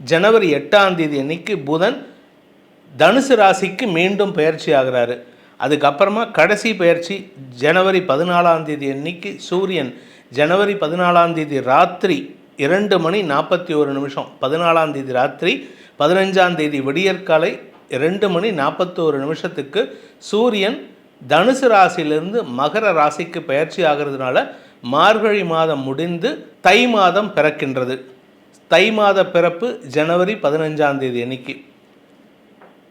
ஜனவரி எட்டாம் தேதி அன்னைக்கு புதன் தனுசு ராசிக்கு மீண்டும் பயிற்சி ஆகிறாரு. அதுக்கப்புறமா கடைசி பயிற்சி ஜனவரி பதினாலாம் தேதி அன்னைக்கு சூரியன். ஜனவரி பதினாலாம் தேதி ராத்திரி இரண்டு மணி நாற்பத்தி ஒரு நிமிஷம். பதினாலாம் தேதி ராத்திரி பதினஞ்சாம் தேதி விடியற்காலை ரெண்டு மணி நாற்பத்தோரு நிமிஷத்துக்கு சூரியன் தனுசு ராசியிலிருந்து மகர ராசிக்கு பயிற்சி ஆகிறதுனால மார்கழி மாதம் முடிந்து தை மாதம் பிறக்கின்றது. தை மாத பிறப்பு ஜனவரி பதினஞ்சாம் தேதி அன்னைக்கு.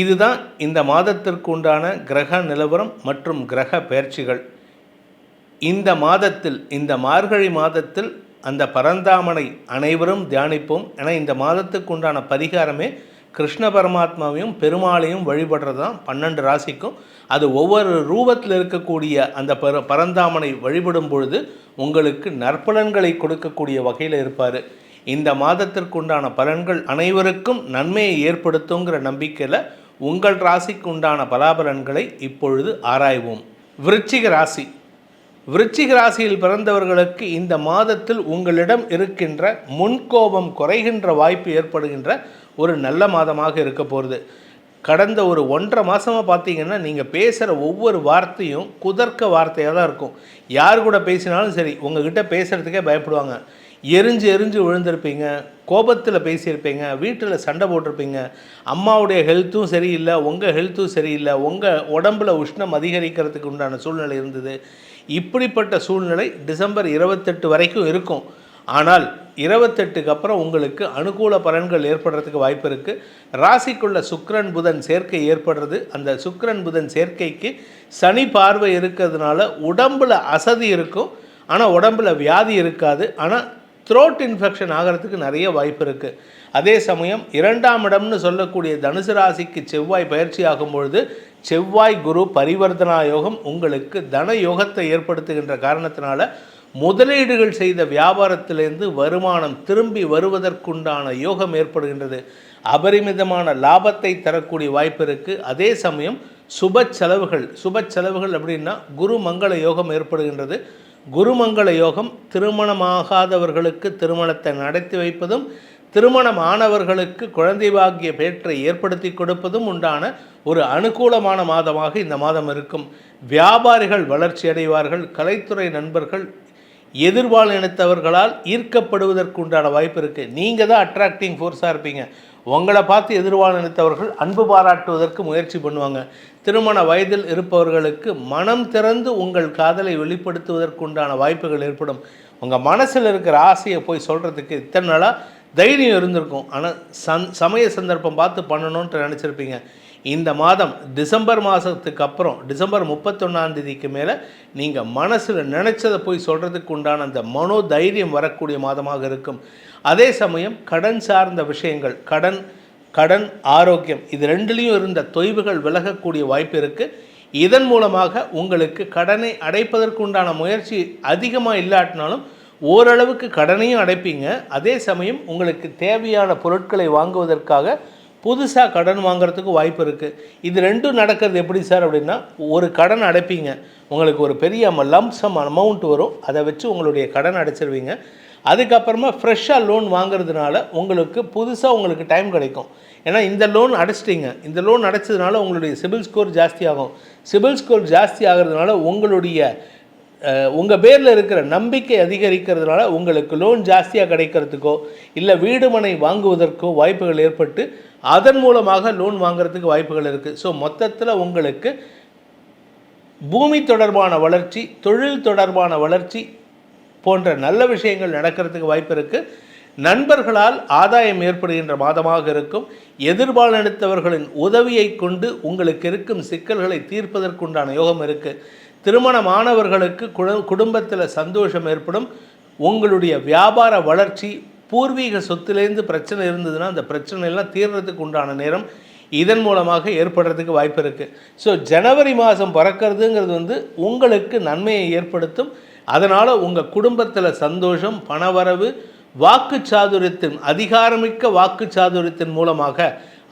இதுதான் இந்த மாதத்திற்கு உண்டான கிரக நிலவரம் மற்றும் கிரக பயிற்சிகள் இந்த மாதத்தில் இந்த மார்கழி மாதத்தில் அந்த பரந்தாமனை அனைவரும் தியானிப்போம் ஏன்னா இந்த மாதத்துக்கு உண்டான பரிகாரமே கிருஷ்ண பரமாத்மாவையும் பெருமாளையும் வழிபடுறது தான் பன்னெண்டு ராசிக்கும். அது ஒவ்வொரு ரூபத்தில் இருக்கக்கூடிய அந்த பர பரந்தாமனை வழிபடும் பொழுது உங்களுக்கு நற்பலன்களை கொடுக்கக்கூடிய வகையில் இருப்பார். இந்த மாதத்திற்கு உண்டான பலன்கள் அனைவருக்கும் நன்மையை ஏற்படுத்துங்கிற நம்பிக்கையில் உங்கள் ராசிக்கு உண்டான பலாபலன்களை இப்பொழுது ஆராய்வோம். விருச்சிக ராசி. விருச்சிக ராசியில் பிறந்தவர்களுக்கு இந்த மாதத்தில் உங்களிடம் இருக்கின்ற முன்கோபம் குறைகின்ற வாய்ப்பு ஏற்படுகின்ற ஒரு நல்ல மாதமாக இருக்க போகிறது கடந்த ஒரு ஒன்றரை மாதமாக பார்த்தீங்கன்னா நீங்கள் பேசுகிற ஒவ்வொரு வார்த்தையும் குதர்க்க வார்த்தையாக தான் இருக்கும். யார் கூட பேசினாலும் சரி உங்ககிட்ட பேசுகிறதுக்கே பயப்படுவாங்க. எரிஞ்சு எரிஞ்சு விழுந்திருப்பீங்க கோபத்தில் பேசியிருப்பீங்க வீட்டில் சண்டை போட்டிருப்பீங்க அம்மாவுடைய ஹெல்த்தும் சரியில்லை உங்கள் ஹெல்த்தும் சரியில்லை உங்கள் உடம்பில் உஷ்ணம் அதிகரிக்கிறதுக்கு உண்டான சூழ்நிலை இருந்தது. இப்படிப்பட்ட சூழ்நிலை டிசம்பர் இருபத்தெட்டு வரைக்கும் இருக்கும். ஆனால் இருபத்தெட்டுக்கு அப்புறம் உங்களுக்கு அனுகூல பலன்கள் ஏற்படுறதுக்கு வாய்ப்பு இருக்குது ராசிக்குள்ள சுக்ரன் புதன் சேர்க்கை ஏற்படுறது. அந்த சுக்ரன் புதன் சேர்க்கைக்கு சனி பார்வை இருக்கிறதுனால உடம்புல அசதி இருக்கும். ஆனால் உடம்புல வியாதி இருக்காது. ஆனால் த்ரோட் இன்ஃபெக்ஷன் ஆகிறதுக்கு நிறைய வாய்ப்பு இருக்குது அதே சமயம் இரண்டாம் இடம்னு சொல்லக்கூடிய தனுசு ராசிக்கு செவ்வாய் பயிற்சி ஆகும் பொழுது செவ்வாய் குரு பரிவர்த்தனா யோகம் உங்களுக்கு தன யோகத்தை ஏற்படுத்துகின்ற காரணத்தினால முதலீடுகள் செய்த வியாபாரத்திலிருந்து வருமானம் திரும்பி வருவதற்குண்டான யோகம் ஏற்படுகின்றது. அபரிமிதமான லாபத்தை தரக்கூடிய வாய்ப்பு இருக்குது அதே சமயம் சுப செலவுகள் சுப செலவுகள் அப்படின்னா குரு மங்கள யோகம் ஏற்படுகின்றது. குருமங்கள யோகம் திருமணமாகாதவர்களுக்கு திருமணத்தை நடத்தி வைப்பதும் திருமணமானவர்களுக்கு குழந்தை பாக்கிய பேற்றை ஏற்படுத்தி கொடுப்பதும் உண்டான ஒரு அனுகூலமான மாதமாக இந்த மாதம் இருக்கும். வியாபாரிகள் வளர்ச்சி அடைவார்கள் கலைத்துறை நண்பர்கள் எதிர்பால் இனத்தவர்களால் ஈர்க்கப்படுவதற்கு உண்டான வாய்ப்பு இருக்குது நீங்கள் தான் அட்ராக்டிங் ஃபோர்ஸாக இருப்பீங்க. உங்களை பார்த்து எதிர்வாழ் நினைத்தவர்கள் அன்பு பாராட்டுவதற்கு முயற்சி பண்ணுவாங்க. திருமண வயதில் இருப்பவர்களுக்கு மனம் திறந்து உங்கள் காதலை வெளிப்படுத்துவதற்குண்டான வாய்ப்புகள் ஏற்படும். உங்கள் மனசில் இருக்கிற ஆசையை போய் சொல்கிறதுக்கு இத்தனை நாளாக தைரியம் இருந்திருக்கும். ஆனால் சந் சமய சந்தர்ப்பம் பார்த்து பண்ணணுன்ட்டு நினச்சிருப்பீங்க. இந்த மாதம் டிசம்பர் மாதத்துக்கு அப்புறம் டிசம்பர் முப்பத்தொன்னாந்தேதிக்கு மேலே நீங்கள் மனசில் நினச்சதை போய் சொல்கிறதுக்கு உண்டான அந்த மனோ தைரியம் வரக்கூடிய மாதமாக இருக்கும். அதே சமயம் கடன் சார்ந்த விஷயங்கள் கடன் கடன் ஆரோக்கியம் இது ரெண்டுலேயும் இருந்த தொய்வுகள் விலகக்கூடிய வாய்ப்பு இருக்குது இதன் மூலமாக உங்களுக்கு கடனை அடைப்பதற்கு உண்டான முயற்சி அதிகமாக இல்லாட்டினாலும் ஓரளவுக்கு கடனையும் அடைப்பீங்க. அதே சமயம் உங்களுக்கு தேவையான பொருட்களை வாங்குவதற்காக புதுசாக கடன் வாங்குறதுக்கு வாய்ப்பு இருக்குது இது ரெண்டும் நடக்கிறது எப்படி சார் அப்படின்னா ஒரு கடன் அடைப்பீங்க. உங்களுக்கு ஒரு பெரிய லம்சம் அமௌண்ட் வரும். அதை வச்சு உங்களுடைய கடன் அடைச்சிருவீங்க. அதுக்கப்புறமா ஃப்ரெஷ்ஷாக லோன் வாங்குறதுனால உங்களுக்கு புதுசாக உங்களுக்கு டைம் கிடைக்கும். ஏன்னா இந்த லோன் அடைச்சிட்டிங்க. இந்த லோன் அடைச்சதுனால உங்களுடைய சிபில் ஸ்கோர் ஜாஸ்தி ஆகும் சிபில் ஸ்கோர் ஜாஸ்தி ஆகிறதுனால உங்களுடைய உங்கள் பேரில் இருக்கிற நம்பிக்கை அதிகரிக்கிறதுனால உங்களுக்கு லோன் ஜாஸ்தியாக கிடைக்கிறதுக்கோ இல்லை வீடு மனை வாங்குவதற்கோ வாய்ப்புகள் ஏற்பட்டு அதன் மூலமாக லோன் வாங்குறதுக்கு வாய்ப்புகள் இருக்குது ஸோ மொத்தத்தில் உங்களுக்கு பூமி தொடர்பான வளர்ச்சி தொழில் தொடர்பான வளர்ச்சி போன்ற நல்ல விஷயங்கள் நடக்கிறதுக்கு வாய்ப்பு இருக்குது நண்பர்களால் ஆதாயம் ஏற்படுகின்ற மாதமாக இருக்கும். எதிர்பாலனத்தவர்களின் உதவியை கொண்டு உங்களுக்கு இருக்கும் சிக்கல்களை தீர்ப்பதற்குண்டான யோகம் இருக்குது திருமணமானவர்களுக்கு குடும்பத்தில் சந்தோஷம் ஏற்படும். உங்களுடைய வியாபார வளர்ச்சி பூர்வீக சொத்துலேருந்து பிரச்சனை இருந்ததுன்னா அந்த பிரச்சனையெல்லாம் தீர்றதுக்கு உண்டான நேரம் இதன் மூலமாக ஏற்படுறதுக்கு வாய்ப்பு இருக்குது ஸோ ஜனவரி மாதம் பிறக்கிறதுங்கிறது வந்து உங்களுக்கு நன்மையை ஏற்படுத்தும். அதனால் உங்கள் குடும்பத்தில் சந்தோஷம் பணவரவு வாக்கு சாதுரியத்தின் அதிகாரமிக்க வாக்கு சாதுரியத்தின் மூலமாக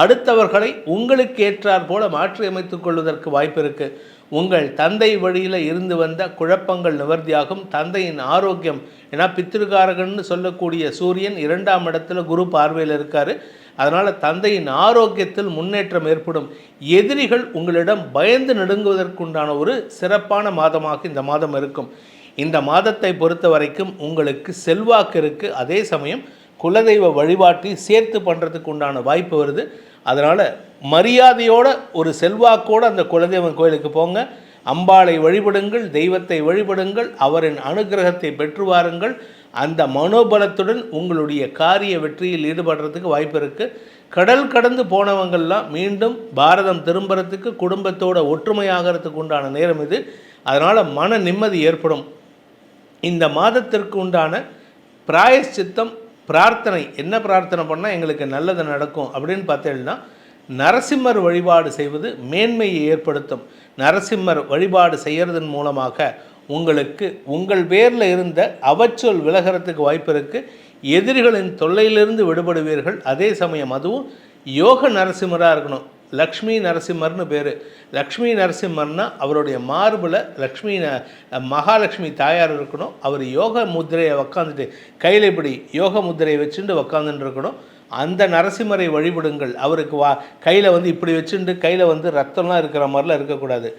அடுத்தவர்களை உங்களுக்கு ஏற்றார் போல மாற்றி கொள்வதற்கு வாய்ப்பு இருக்குது உங்கள் தந்தை வழியில் இருந்து வந்த குழப்பங்கள் நிவர்த்தியாகும். தந்தையின் ஆரோக்கியம் ஏன்னா பித்திருக்காரகன்னு சொல்லக்கூடிய சூரியன் இரண்டாம் இடத்துல குரு பார்வையில் இருக்கார். அதனால் தந்தையின் ஆரோக்கியத்தில் முன்னேற்றம் ஏற்படும். எதிரிகள் உங்களிடம் பயந்து நடுங்குவதற்குண்டான ஒரு சிறப்பான மாதமாக இந்த மாதம் இருக்கும். இந்த மாதத்தை பொறுத்த வரைக்கும் உங்களுக்கு செல்வாக்கு இருக்குது அதே சமயம் குலதெய்வ வழிபாட்டை சேர்த்து பண்ணுறதுக்கு உண்டான வாய்ப்பு வருது. அதனால் மரியாதையோட ஒரு செல்வாக்கோடு அந்த குலதெய்வம் கோயிலுக்கு போங்க. அம்பாளை வழிபடுங்கள் தெய்வத்தை வழிபடுங்கள் அவரின் அனுகிரகத்தை பெற்று வாருங்கள் அந்த மனோபலத்துடன் உங்களுடைய காரிய வெற்றியில் ஈடுபடுறதுக்கு வாய்ப்பு இருக்குது கடல் கடந்து போனவங்கள்லாம் மீண்டும் பாரதம் திரும்புறதுக்கு குடும்பத்தோட ஒற்றுமையாகிறதுக்கு உண்டான நேரம் இது. அதனால் மன நிம்மதி ஏற்படும். இந்த மாதத்திற்கு உண்டான பிராயஷ்சித்தம் பிரார்த்தனை என்ன பிரார்த்தனை பண்ணால் எங்களுக்கு நல்லது நடக்கும் அப்படின்னு பார்த்தீங்கன்னா நரசிம்மர் வழிபாடு செய்வது மேன்மையை ஏற்படுத்தும். நரசிம்மர் வழிபாடு செய்கிறதன் மூலமாக உங்களுக்கு உங்கள் பேரில் இருந்த அவச்சொல் விலகிறதுக்கு வாய்ப்பு இருக்குது எதிரிகளின் தொல்லையிலிருந்து விடுபடுவீர்கள். அதே சமயம் அதுவும் யோக நரசிம்மராக இருக்கணும். லக்ஷ்மி நரசிம்மர்னு பேர். லக்ஷ்மி நரசிம்மர்னா அவருடைய மார்பில் லக்ஷ்மி மகாலட்சுமி தாயார் இருக்கணும். அவர் யோக முத்திரையை உக்காந்துட்டு கையில் இப்படி யோக முத்திரையை வச்சுட்டு உக்காந்துட்டு இருக்கணும். அந்த நரசிம்மரை வழிபடுங்கள். அவருக்கு வா கையில் வந்து இப்படி வச்சுட்டு கையில் வந்து ரத்தம்லாம் இருக்கிற மாதிரிலாம் இருக்கக்கூடாது.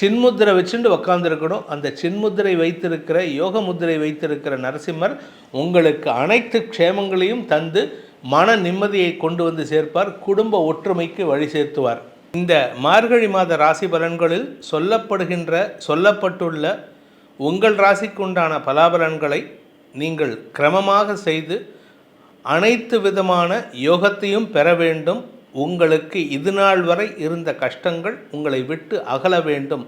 சின்முத்திரை வச்சுட்டு உக்காந்துருக்கணும். அந்த சின்முத்திரை வைத்திருக்கிற யோக முத்திரை வைத்திருக்கிற நரசிம்மர் உங்களுக்கு அனைத்து க்ஷேமங்களையும் தந்து மன நிம்மதியை கொண்டு வந்து சேர்ப்பார் குடும்ப ஒற்றுமைக்கு வழி சேர்த்துவார். இந்த மார்கழி மாத ராசி பலன்களில் சொல்லப்படுகின்ற சொல்லப்பட்டுள்ள உங்கள் ராசிக்குண்டான பலாபலன்களை நீங்கள் கிரமமாக செய்து அனைத்து விதமான யோகத்தையும் பெற வேண்டும். உங்களுக்கு இது நாள் வரை இருந்த கஷ்டங்கள் உங்களை விட்டு அகல வேண்டும்.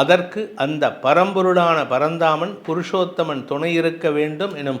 அதற்கு அந்த பரம்பொருளான பரந்தாமன் புருஷோத்தமன் துணை இருக்க வேண்டும் எனும்